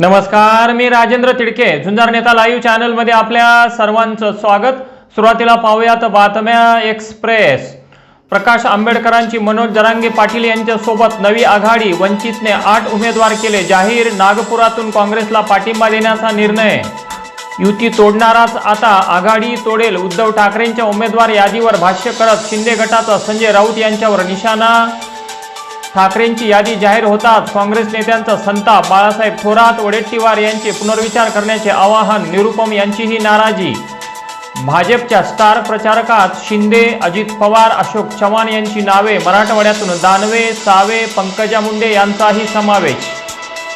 नमस्कार मी राजेंद्र तिडके. झुंजार नेता लाईव्ह चॅनलमध्ये आपल्या सर्वांचं स्वागत. सुरुवातीला पाहूयात बातम्या एक्सप्रेस. प्रकाश आंबेडकरांची मनोज जरांगे पाटील यांच्यासोबत नवी आघाडी वंचितने आठ उमेदवार केले. जाहीर नागपुरातून काँग्रेसला पाठिंबा देण्याचा निर्णय. युती तोडणाराच आता आघाडी तोडेल. उद्धव ठाकरेंच्या उमेदवार यादीवर भाष्य करत शिंदे गटाचा संजय राऊत यांच्यावर निशाणा ठाकरेंची यादी जाहीर होताच काँग्रेस नेत्यांचा संताप. बाळासाहेब थोरात वडेट्टीवार यांचे पुनर्विचार करण्याचे आवाहन निरुपम यांचीही नाराजी. भाजपच्या स्टार प्रचारकात शिंदे अजित पवार अशोक चव्हाण यांची नावे मराठवाड्यातून दानवे सावे पंकजा मुंडे यांचाही समावेश.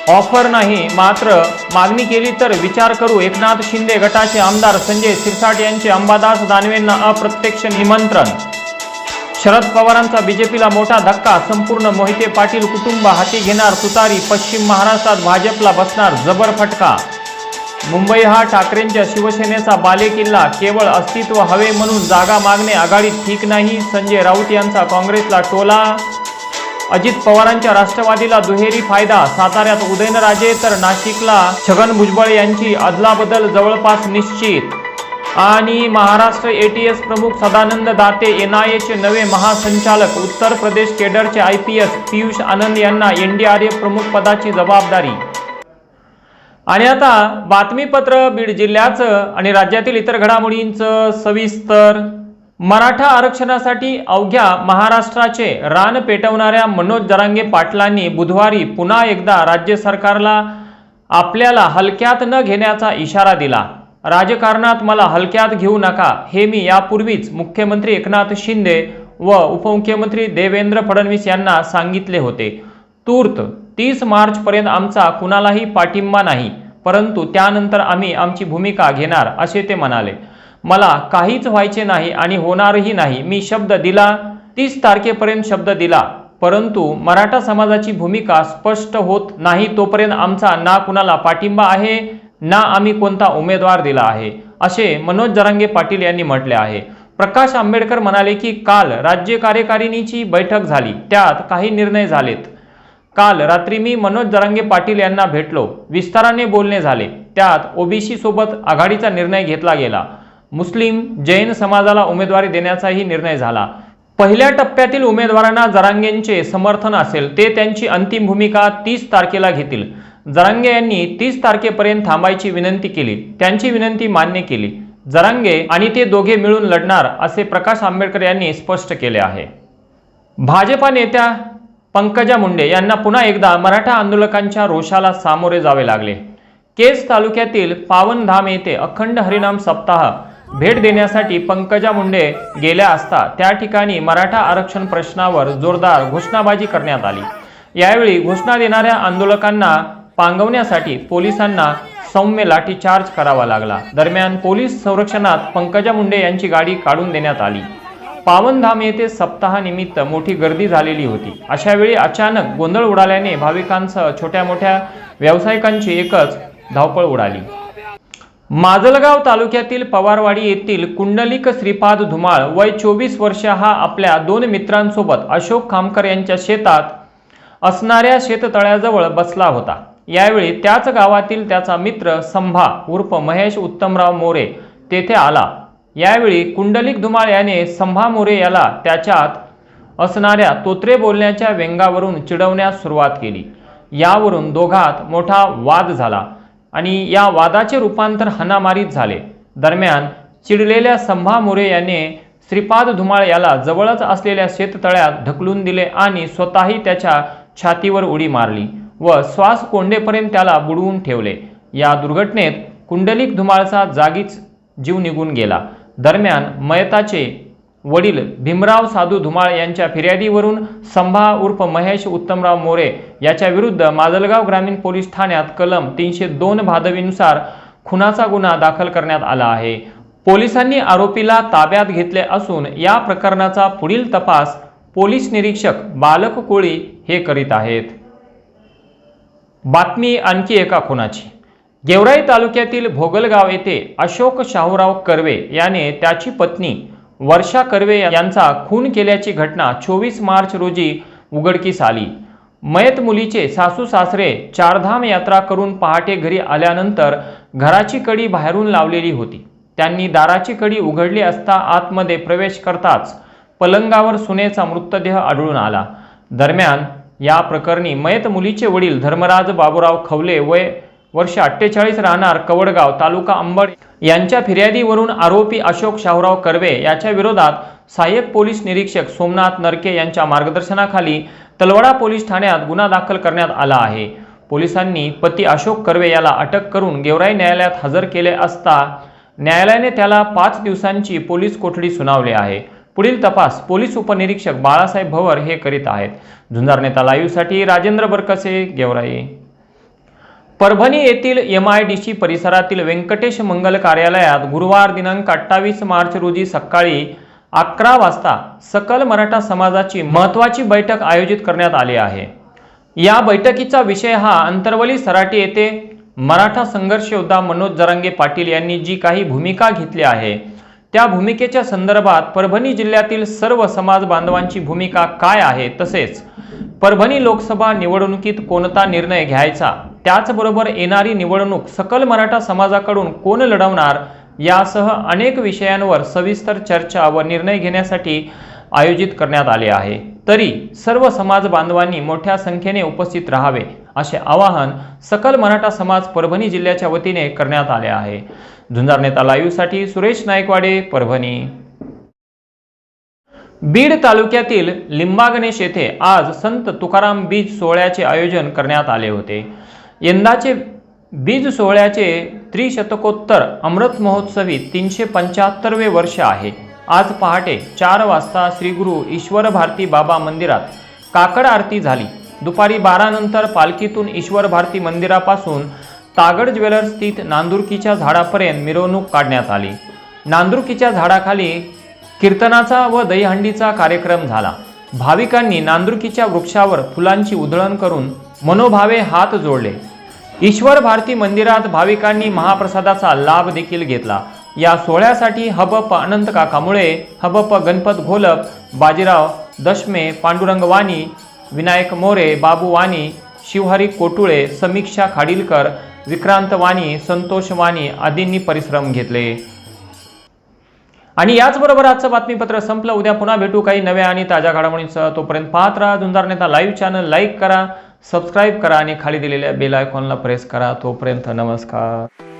ऑफर नाही मात्र मागणी केली तर विचार करू एकनाथ शिंदे गटाचे आमदार संजय सिरसाट यांचे अंबादास दानवेंना अप्रत्यक्ष निमंत्रण. शरद पवारांचा बीजेपीला मोठा धक्का संपूर्ण मोहिते पाटील कुटुंब हाती घेणार तुतारी पश्चिम महाराष्ट्रात भाजपला बसणार जबर फटका. मुंबई हा ठाकरेंच्या शिवसेनेचा बालेकिल्ला केवळ अस्तित्व हवे म्हणून जागा मागणे आघाडीत ठीक नाही संजय राऊत यांचा काँग्रेसला टोला. अजित पवारांच्या राष्ट्रवादीला दुहेरी फायदा साताऱ्यात उदयनराजे तर नाशिकला छगन भुजबळ यांची अदलाबदल जवळपास निश्चित. आणि महाराष्ट्र ए टी एस प्रमुख सदानंद दाते एन आय एचे नवे महासंचालक Uttar Pradesh केडरचे I P S Piyush Anand यांना एन डी आर एफ प्रमुख पदाची जबाबदारी. आणि आता बातमीपत्र बीड जिल्ह्याचं आणि राज्यातील इतर घडामोडींचं सविस्तर. मराठा आरक्षणासाठी अवघ्या महाराष्ट्राचे रान पेटवणाऱ्या मनोज जरांगे पाटलांनी बुधवारी पुन्हा एकदा राज्य सरकारला आपल्याला हलक्यात न घेण्याचा इशारा दिला. राजकारणात मला हलक्यात घेऊ नका हे मी यापूर्वीच मुख्यमंत्री एकनाथ शिंदे व उपमुख्यमंत्री देवेंद्र फडणवीस यांना सांगितले होते. तूर्त तीस मार्चपर्यंत आमचा कुणालाही पाठिंबा नाही परंतु त्यानंतर आम्ही आमची भूमिका घेणार असे ते म्हणाले. मला काहीच व्हायचे नाही आणि होणारही नाही मी शब्द दिला तीस तारखेपर्यंत शब्द दिला परंतु मराठा समाजाची भूमिका स्पष्ट होत नाही तोपर्यंत आमचा ना कुणाला पाठिंबा आहे ना आम्ही कोणता उमेदवार दिला आहे असे मनोज जरांगे पाटील यांनी म्हटले आहे. प्रकाश आंबेडकर म्हणाले की काल राज्य कार्यकारिणीची बैठक झाली त्यात काही निर्णय झालेत. काल रात्री मी मनोज जरांगे पाटील यांना भेटलो विस्ताराने बोलणे झाले त्यात ओबीसी सोबत आघाडीचा निर्णय घेतला गेला. मुस्लिम जैन समाजाला उमेदवारी देण्याचाही निर्णय झाला. पहिल्या टप्प्यातील उमेदवारांना जरांगेंचे समर्थन असेल ते त्यांची अंतिम भूमिका तीस तारखेला घेतील. जरांगे यांनी तीस तारखेपर्यंत थांबायची विनंती केली. त्यांची विनंती मान्य केली. जरांगे आणि ते दोघे मिळून लढणार असे प्रकाश आंबेडकर यांनी स्पष्ट केले आहे. भाजपा नेत्या पंकजा मुंडे यांना पुन्हा एकदा मराठा आंदोलकांच्या रोषाला सामोरे जावे लागले. केस तालुक्यातील पावनधाम येथे अखंड हरिनाम सप्ताह भेट देण्यासाठी पंकजा मुंडे गेल्या असता त्या ठिकाणी मराठा आरक्षण प्रश्नावर जोरदार घोषणाबाजी करण्यात आली. यावेळी घोषणा देणाऱ्या आंदोलकांना पांगवण्यासाठी पोलिसांना सौम्य लाठीचार्ज करावा लागला. दरम्यान पोलीस संरक्षणात पंकजा मुंडे यांची गाडी काढून देण्यात आली. पावनधाम येथे सप्ताहानिमित्त मोठी गर्दी झालेली होती. अशा वेळी अचानक गोंधळ उडाल्याने भाविकांसह छोट्या मोठ्या व्यावसायिकांची एकच धावपळ उडाली. माजलगाव तालुक्यातील पवारवाडी येथील कुंडलिक श्रीपाद धुमाळ वय चोवीस वर्ष हा आपल्या दोन मित्रांसोबत अशोक खामकर यांच्या शेतात असणाऱ्या शेततळ्याजवळ बसला होता. यावेळी त्याच गावातील त्याचा मित्र संभा उर्फ महेश उत्तमराव मोरे तेथे आला. यावेळी कुंडलिक धुमाळ याने संभा मोरे याला त्याच्यात असणाऱ्या तोत्रे बोलण्याच्या व्यंगावरून चिडवण्यास सुरुवात केली. यावरून दोघात मोठा वाद झाला आणि या वादाचे रूपांतर हाणामारीत झाले. दरम्यान चिडलेल्या संभा मोरे याने श्रीपाद धुमाळ याला जवळच असलेल्या शेततळ्यात ढकलून दिले आणि स्वतःही त्याच्या छातीवर उडी मारली. व श्वास कोंडेपर्यंत त्याला बुडवून ठेवले. या दुर्घटनेत कुंडलिक धुमाळचा जागीच जीव निघून गेला. दरम्यान मयताचे वडील भीमराव साधू धुमाळ यांच्या फिर्यादीवरून संभा उर्फ महेश उत्तमराव मोरे याच्याविरुद्ध माजलगाव ग्रामीण पोलीस ठाण्यात कलम तीनशे दोन भादवीनुसार खुनाचा गुन्हा दाखल करण्यात आला आहे. पोलिसांनी आरोपीला ताब्यात घेतले असून या प्रकरणाचा पुढील तपास पोलीस निरीक्षक बालक कोळी हे करीत आहेत. बातमी आणखी एका खुनाची. गेवराई तालुक्यातील भोगलगाव येथे अशोक शाहूराव कर्वे याने त्याची पत्नी वर्षा कर्वे यांचा खून केल्याची घटना चोवीस मार्च रोजी उघडकीस आली. मयत मुलीचे सासू सासरे चारधाम यात्रा करून पहाटे घरी आल्यानंतर घराची कडी बाहेरून लावलेली होती. त्यांनी दाराची कडी उघडली असता आतमध्ये प्रवेश करताच पलंगावर सुनेचा मृतदेह आढळून आला. दरम्यान या प्रकरणी मयत मुलीचे वडील धर्मराज बाबूराव खवले वय वर्ष अठ्ठेचाळीस राहणार कवडगाव तालुका अंबड. यांच्या फिर्यादीवरून आरोपी अशोक शाहूराव कर्वे याच्या विरोधात सहाय्यक पोलीस निरीक्षक सोमनाथ नरके यांच्या मार्गदर्शनाखाली तलवडा पोलीस ठाण्यात गुन्हा दाखल करण्यात आला आहे. पोलिसांनी पती अशोक कर्वे याला अटक करून गेवराई न्यायालयात हजर केले असता न्यायालयाने त्याला पाच दिवसांची पोलीस कोठडी सुनावली आहे. पुढील तपास पोलीस उपनिरीक्षक बाळासाहेब भवर हे करीत आहेत. झुंजार नेता लाईव्हसाठी राजेंद्र बरकसे गेवराई. परभणी येथील एम आय डी सी परिसरातील व्यंकटेश मंगल कार्यालयात गुरुवार दिनांक अठ्ठावीस मार्च रोजी सकाळी अकरा वाजता सकल मराठा समाजाची महत्त्वाची बैठक आयोजित करण्यात आली आहे. या बैठकीचा विषय हा अंतरवली सराटी येथे मराठा संघर्ष योद्धा मनोज जरांगे पाटील यांनी जी काही भूमिका घेतली आहे त्या भूमिकेच्या संदर्भात परभणी जिल्ह्यातील सर्व समाज बांधवांची भूमिका काय आहे तसेच परभणी लोकसभा निवडणुकीत कोणता निर्णय घ्यायचा? त्याचबरोबर येणारी निवडणूक सकल मराठा समाजाकडून कोण लढवणार? यासह अनेक विषयांवर सविस्तर चर्चा व निर्णय घेण्यासाठी आयोजित करण्यात आले आहे. तरी सर्व समाज बांधवांनी मोठ्या संख्येने उपस्थित राहावे. असे आवाहन सकल मराठा समाज परभणी जिल्ह्याच्या वतीने करण्यात आले आहे. झुंजार नेता लाईव्हसाठी सुरेश नायकवाडे परभणी. बीड तालुक्यातील लिंबागणेश येथे आज संत तुकाराम बीज सोहळ्याचे आयोजन करण्यात आले होते. यंदाचे बीज सोहळ्याचे त्रिशतकोत्तर अमृत महोत्सवी तीनशे पंच्याहत्तरवे वर्ष आहे. आज पहाटे चार वाजता श्री गुरु ईश्वर भारती बाबा मंदिरात काकड आरती झाली. दुपारी बारानंतर पालखीतून ईश्वर भारती मंदिरापासून तागड ज्वेलर्स स्थित नांदुरकीच्या झाडापर्यंत मिरवणूक काढण्यात आली. नांदुरकीच्या झाडाखाली कीर्तनाचा व दहीहंडीचा कार्यक्रम झाला. भाविकांनी नांदुरकीच्या वृक्षावर फुलांची उधळण करून मनोभावे हात जोडले. ईश्वर भारती मंदिरात भाविकांनी महाप्रसादाचा लाभ देखील घेतला. या सोहळ्यासाठी हबप अनंत काकामुळे हबप गणपत घोलप बाजीराव दशमे पांडुरंगवाणी विनायक मोरे बाबू वाणी शिवहरी कोटुळे समीक्षा खाडीलकर विक्रांत वाणी संतोष वाणी आदींनी परिश्रम घेतले. आणि याचबरोबर आजचं बातमीपत्र संपलं. उद्या पुन्हा भेटू काही नव्या आणि ताज्या घडामोडींसह. तोपर्यंत पाहत राहा. Zunjar Neta live channel like करा सबस्क्राईब करा आणि खाली दिलेल्या बेल आयकॉनला प्रेस करा. तोपर्यंत नमस्कार.